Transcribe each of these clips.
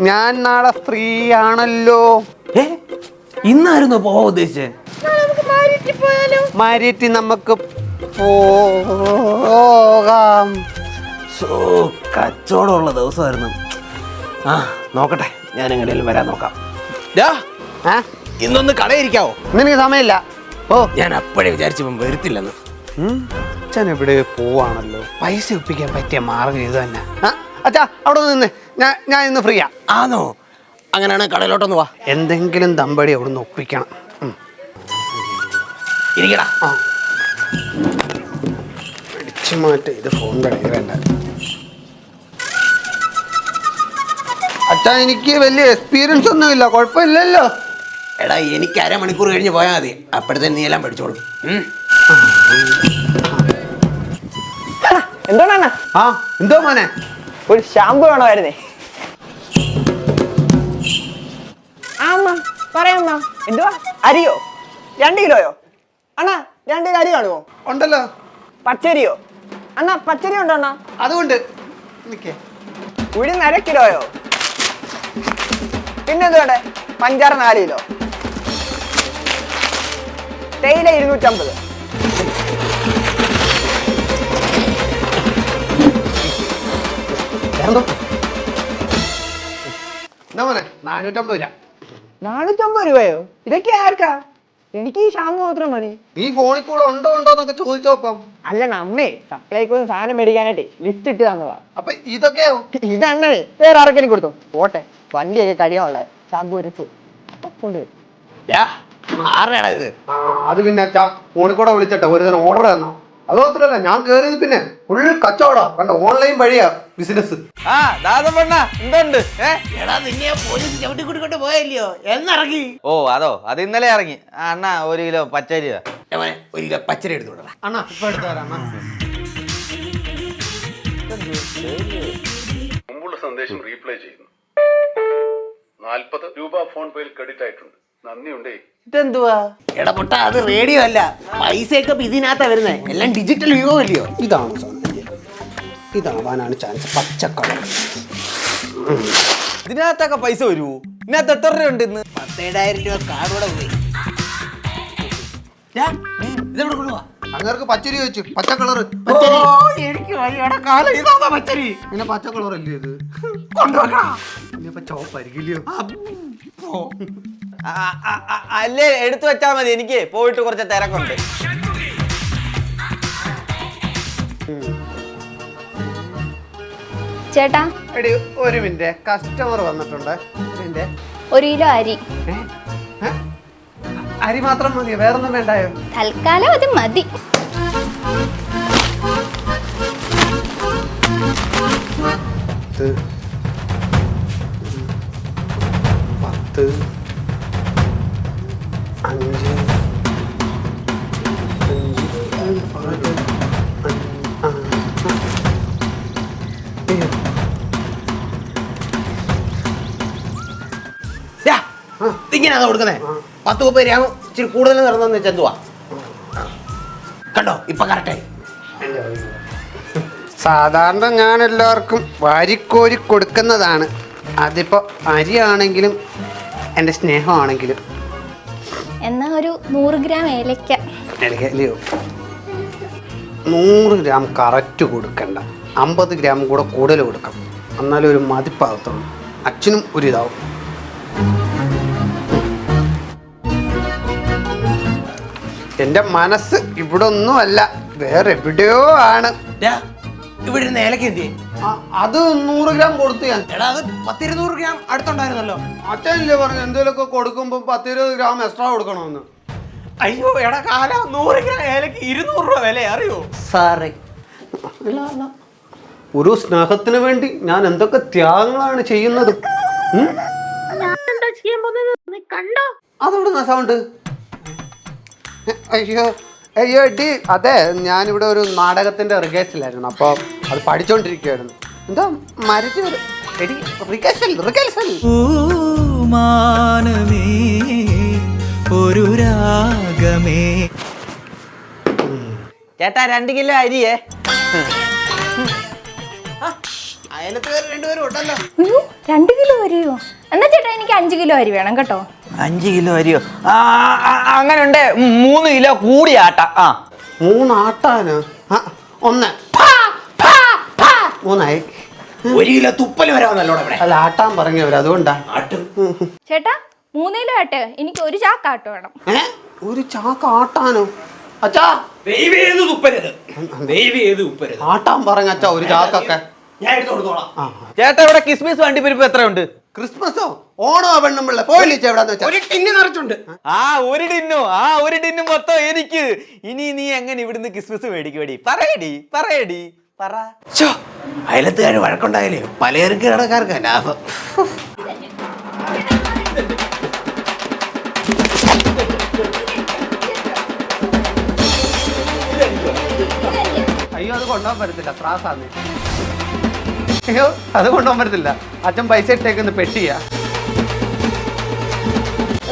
ഞാൻ നാളെ സ്ത്രീയാണല്ലോ ഇന്നായിരുന്നു പോവാൻ ഉദ്ദേശിച്ചത് മാരിറ്റി നമുക്ക് പോകാം. സോ കച്ചവടമുള്ള ദിവസമായിരുന്നു. ആ നോക്കട്ടെ. ഞാൻ എങ്ങനെയും വരാൻ നോക്കാം. ഡാ, ആ? ഇന്നൊന്ന് കടയിരിക്കാവോ? നിനക്ക് സമയമില്ല. ഓ ഞാൻ അപ്പോഴേ വിചാരിച്ചപ്പം വരുത്തില്ലെന്ന്. അച്ഛൻ എവിടെ പോവാണല്ലോ? പൈസ ഒപ്പിക്കാൻ പറ്റിയ മാർഗം ഇത് തന്നെ. ആ, അച്ഛാ അവിടെ നിന്ന്. ഞാൻ ഞാൻ ഇന്ന് ഫ്രീയാ ആണോ അങ്ങനെയാണ് കടയിലോട്ടൊന്ന് വാ. എന്തെങ്കിലും ദമ്പടി അവിടെ നിന്ന് ഒപ്പിക്കണം. ഇരിക്കടാ. പിടിച്ചു മാറ്റ. ഇത് ഫോൺ കളിക്കണ്ട അച്ഛാ എനിക്ക് വലിയ എക്സ്പീരിയൻസ് ഒന്നും ഒന്നുമില്ല. കുഴപ്പമില്ലല്ലോ. എടാ എനിക്ക് അരമണിക്കൂർ കഴിഞ്ഞ് പോയാൽ മതി. അപ്പോഴത്തേന് നീ എല്ലാം പഠിച്ചോളൂ. എന്തോ ആ എന്തോ മോനെ? ഒരു ഷാമ്പു വേണമായിരുന്നേ. ആ അമ്മ പറയാമ്മ എന്തുവാ? അരിയോ? രണ്ട് കിലോയോ? അണ്ണാ രണ്ട് കിലോ അരി കാണുമോ? ഉണ്ടല്ലോ. പച്ചരിയോ? അണ്ണാ പച്ചരി ഉണ്ടോ അണ്ണാ? അതുകൊണ്ട്. നിക്കേ. ഉഴുന്ന് അര കിലോയോ? പിന്നെ എന്തുവേണ്ടേ പഞ്ചാര നാല് കിലോ. തേയില ഇരുന്നൂറ്റമ്പത്. എന്തോ? എന്നാ മോനെ? നാനൂറ്റമ്പത് രൂപ. നാനൂറ്റമ്പത് രൂപയോ? ഇതൊക്കെ ആർക്കാ? എനിക്ക് ഈ ഷാമ്പു മാത്രം മതി. ഈ ഫോണിൽ കൂടെ ഉണ്ടോ ഉണ്ടോ എന്നൊക്കെ ചോദിച്ചോപ്പം അല്ല നമ്മേ സപ്ലൈക്ക് സാധനം മേടിക്കാനായിട്ട് ലിസ്റ്റ് ഇട്ട് തന്നതാ. അപ്പൊ ഇതൊക്കെയോ ഇതണ്ണേ വേറെ ആർക്കെങ്കിലും കൊടുത്തു? പോട്ടെ വണ്ടിയൊക്കെ കഴിയാനുള്ള ഷാമ്പു വരച്ചു കൊണ്ടുവരും. ഇത്? അത് പിന്നെ അച്ഛാ ഫോണിൽ കൂടെ വിളിച്ചിട്ട് ഒരു ദിനം ഓർഡർ തന്നോ അതോത്രല്ല ഞാൻ കേറിയത് പിന്നെ ഫുൾ കച്ചവടം. കണ്ട ഓൺലൈൻ വഴിയാ. ബിസിനസ്. ആ ദാദം പണ്ണ. എന്തുണ്ട്? എടാ നിന്നെ പോലീസ് ചവിട്ടി കൂട്ടിക്കൊണ്ട് പോയല്ലയോ? എന്നിറങ്ങി. ഓ അതോ അത് ഇന്നലെ ഇറങ്ങി. ആ, അണ്ണാ ഒരു കിലോ പച്ചരി അവനെ ഒരു കിലോ പച്ചരി എടുത്തു വിടടാ അണ്ണാ ഇപ്പൊ എടുത്തു തരാം അണ്ണാ. മുമ്പുള്ള സന്ദേശം റീപ്ലേ ചെയ്യുന്നു. നാൽപ്പത് രൂപ ഫോൺ പേയിൽ ക്രെഡിറ്റ് ആയിട്ടുണ്ട്. നന്ദിയുണ്ടേ. ഇതെന്തുവാ? എടാ പൊട്ട അത് റേഡിയോ അല്ല. പൈസയൊക്കെ ഇപ്പൊ ഇതിനകത്താ വരുന്നേ. എല്ലാം ഡിജിറ്റൽ യുഗമല്ലയോ? ഇതാണ് ഇതാവാനാണ് ചാൻസ് പച്ചക്കളർ ഇതിനകത്തൊക്കെ പൈസ വരുമോ ഇതിനകത്ത് എത്ര രൂപ ഉണ്ട് ഇന്ന്? പത്തേഴായിരം രൂപ കാർഡോടെ പോയി. ഇതെവിടെ കൊണ്ടുപോവാ അങ്ങർക്ക് പച്ചരി വെച്ചു പച്ച കളർ. എനിക്ക് വയ്യടാ കാലം. ഇതാ പച്ചരി? പിന്നെ പച്ച കളർ അല്ലേ ഇത്? കൊണ്ടുപോകാ ഇനിയിപ്പോ ചോപ്പായിരിക്കില്ലയോ ആ, ആ, ആ, അല്ലേ എടുത്തു വെച്ചാ മതി. എനിക്ക് പോയിട്ട് കുറച്ച് തിരക്കുണ്ട്. ചേട്ടാ? എടി ഒരു മിനിറ്റ്. കസ്റ്റമർ വന്നിട്ടുണ്ട്. ഒരു മിനിറ്റ് ഒരു കിലോ അരി. ഏ? ഏ? അരി മാത്രം മതിയോ? വേറൊന്നും വേണ്ടായോ? തൽക്കാലം അത് മതി. പത്ത്. പത്ത്. അഞ്ച്. ഇങ്ങനെയാണോ കൊടുക്കുന്നേ? പത്ത് മുപ്പത് രൂപ ഇച്ചിരി കൂടുതൽ നടന്നെന്ന് വെച്ചാൽ എന്തുവാ? കണ്ടോ? ഇപ്പൊ കറക്റ്റായി സാധാരണ ഞാൻ എല്ലാവർക്കും വാരിക്കോരി കൊടുക്കുന്നതാണ്. അതിപ്പോൾ അരിയാണെങ്കിലും എന്റെ സ്നേഹമാണെങ്കിലും. എന്നാ ഒരു നൂറ് ഗ്രാം ഏലക്ക. ഏലക്കല്ലയോ നൂറ് ഗ്രാം കറക്റ്റ് കൊടുക്കണ്ട. അമ്പത് ഗ്രാം കൂടെ കൂടുതൽ കൊടുക്കാം എന്നാലും ഒരു മതിപ്പാകത്തുള്ളൂ. അച്ഛനും ഒരു ഇതാവും. എന്റെ മനസ്സ് ഇവിടെ ഒന്നുമല്ല വേറെ എവിടെയോ ആണ്. ഇവിടെ ഇരുന്ന് ഏലക്ക എന്തി അത് നൂറ് ഗ്രാം കൊടുത്തു ഞാൻ. എടാ അത് പത്തിരുന്നൂറ് ഗ്രാം അടുത്തുണ്ടായിരുന്നല്ലോ. അച്ഛനല്ലേ പറഞ്ഞു എന്തെങ്കിലുമൊക്കെ കൊടുക്കുമ്പോ പത്തിരുപത് ഗ്രാം എക്സ്ട്രാ കൊടുക്കണമെന്ന്. അയ്യോ എടാ കാല നൂറ് ഗ്രാം ഏലക്ക് ഇരുന്നൂറ് രൂപ വില അറിയോ? സാറേ. ഒരു സ്നേഹത്തിന് വേണ്ടി ഞാൻ എന്തൊക്കെ ത്യാഗങ്ങളാണ് ചെയ്യുന്നത്? കണ്ടോ? അതെവിടെ സൗണ്ട് അയ്യോ അയ്യോ എടി അതെ ഞാനിവിടെ ഒരു നാടകത്തിന്റെ റിഹേഴ്സലായിരുന്നു അപ്പോൾ അത് പഠിച്ചുകൊണ്ടിരിക്കുകയായിരുന്നു എന്താ മരിച്ചു വരും എടി റിഹേഴ്സൽ റിഹേഴ്സൽ. മാനമേ ഒരു രാഗമേ. ചേട്ടാ രണ്ട് കിലോ അരിയേ. അയലത്തുകാർ രണ്ടുപേരും ഉണ്ടല്ലോ. രണ്ട് കിലോ അരിയോ? എന്നാ ചേട്ടാ എനിക്ക് അഞ്ച് കിലോ അരി വേണം കേട്ടോ. അഞ്ച് കിലോ അരിയോ? അങ്ങനെ ഉണ്ട് മൂന്ന് കിലോ കൂടി ആട്ട. ആ. മൂന്നാട്ടാന് ഒന്ന്. മൂന്നായി. ഒരു കിലോ തുപ്പൽ വരാമെന്നല്ലോ ഇവിടെ. അല്ല ആട്ടാൻ പറഞ്ഞവര് അതുകൊണ്ടാ. ആട്ടും. ചേട്ടാ മൂന്ന് കിലോ ആട്ട്. എനിക്ക് ഒരു ചാക്കാട്ട് വേണം. ഏ? ഒരു ചാക്ക് ആട്ടാനോ? അച്ഛാ. ദൈവം ഏത് തുപ്പരുത്. ദൈവം ഏത് തുപ്പരുത്. ആട്ടാൻ പറഞ്ഞ അച്ഛാ ഒരു ചാക്കൊക്കെ. ഞാൻ എടുത്തു കൊടുത്തോളാം ചേട്ടാ ഇവിടെ കിസ്മിസ് വണ്ടിപ്പരിപ്പ് എത്രയുണ്ട്? ക്രിസ്മസോ? ഓണോ പെണ്ണുമ്പിള്ള? പോയില്ലേ എവിടാന്ന് വെച്ചാൽ ഒരു ടിന്ന് നിറച്ചുണ്ട്. ആ. ഒരു ടിന്നു. ആ ഒരു ടിന്നു മൊത്തം എനിക്ക്. ഇനി നീ എങ്ങനെ ഇവിടുന്ന് ക്രിസ്മസ് മേടിക്കുവടി? പറയടി പറയടി പറ. അയലത്തുകാർ വഴക്കുണ്ടായാലേ പലചരക്ക് കടക്കാർക്ക് ലാഭം. അയ്യോ അത് കൊണ്ടുപോകാൻ പറ്റത്തില്ല. ത്രാസാന്ന്. അയ്യോ അത് കൊണ്ടുപോകാൻ പറ്റത്തില്ല. അച്ഛൻ പൈസ ഇട്ടേക്കുന്ന പെട്ടിയാ.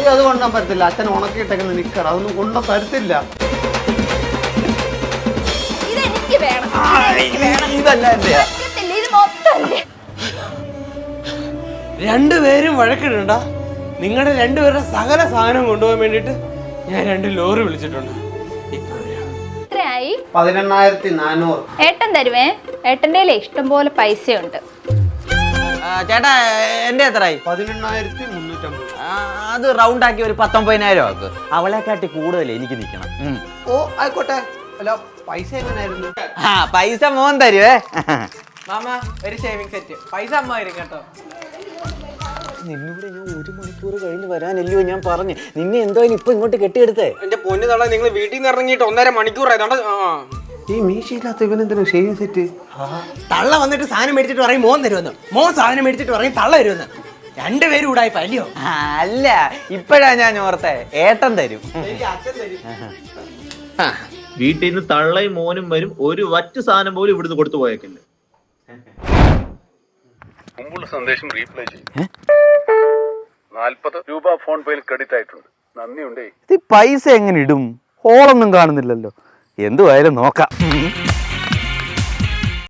അയ്യോ അത് കൊണ്ടാൻ പറ്റത്തില്ല. അച്ഛൻ ഉണക്കി ഇട്ടേക്കുന്ന നിക്കർ അതൊന്നും കൊണ്ടുപോകാൻ പറ്റത്തില്ല. ഇതെനിക്ക് വേണം. ഇതല്ല എന്റെയാ പറ്റത്തില്ല, ഇത് മൊത്തമല്ലേ? രണ്ടുപേരും വഴക്കിടണ്ട. നിങ്ങളുടെ രണ്ടുപേരുടെ സകല സാധനം കൊണ്ടുപോകാൻ വേണ്ടിട്ട് ഞാൻ രണ്ട് ലോറി വിളിച്ചിട്ടുണ്ട്. ഇപ്പൊ വരാം. എത്രയായി? പതിനെണ്ണായിരത്തി നാനൂറ്. ഏട്ടൻ തരുവേ? ഏട്ടന്റെ ഇഷ്ടം പോലെ പൈസയുണ്ട്. ചേട്ടാ എന്റെ എത്രയായി? പതിനെണ്ണായിരത്തി മുന്നൂറ്റമ്പത് ആ, അത് റൗണ്ട് ആക്കി ഒരു പത്തൊമ്പതിനായിരം ആക്ക്. അവളെക്കാട്ടി കൂടുതൽ എനിക്ക് നിൽക്കണം. ഓ ആയിക്കോട്ടെ. അല്ല പൈസ എങ്ങനെയായിരുന്നു ആ പൈസ മോൻ തരുവേ. മാമ ഒരു ഷേവിംഗ് സെറ്റ് പൈസ അമ്മ വരും കേട്ടോ. നിന്നോട് ഞാൻ ഒരു മണിക്കൂർ കഴിഞ്ഞ് വരാനല്ലയോ ഞാൻ പറഞ്ഞു. നിന്നെ എന്തോ ഇപ്പൊ ഇങ്ങോട്ട് കെട്ടിയെടുത്തേ? എന്റെ പൊന്നു തള്ള നിങ്ങൾ വീട്ടിൽ നിന്ന് ഇറങ്ങിയിട്ട് ഒന്നര മണിക്കൂർ ആയതുകൊണ്ട് ഈ മീശയില്ലാത്ത ഇവനെന്തിനാ ഷേവിങ് സെറ്റ് തള്ള വന്നിട്ട് സാധനം മേടിച്ചിട്ട് പറയും മോൻ തരുമെന്ന്. മോൻ സാധനം മേടിച്ചിട്ട് പറയും തള്ള തരുമെന്ന്. രണ്ടുപേരും കൂടായി പല്ലിയോ? അല്ല ഇപ്പോഴാ ഞാൻ ഓർത്തെ. ഏട്ടൻ തരും. വീട്ടിൽ നിന്ന് തള്ളയും മോനും വരും ഒരു വറ്റ് സാധനം പോലും ഇവിടുന്ന് കൊടുത്തു പോയേക്കില്ല. മുമ്പുള്ള സന്ദേശം റീപ്ലൈ ചെയ്യും. നാൽപ്പത് രൂപ ഫോൺ പേയിൽ ക്രെഡിറ്റ് ആയിട്ടുണ്ട്. നന്ദിയുണ്ടേ. ഇത് പൈസ എങ്ങനെ ഇടും? ഹോളൊന്നും കാണുന്നില്ലല്ലോ. എന്തുവായാലും നോക്കാം.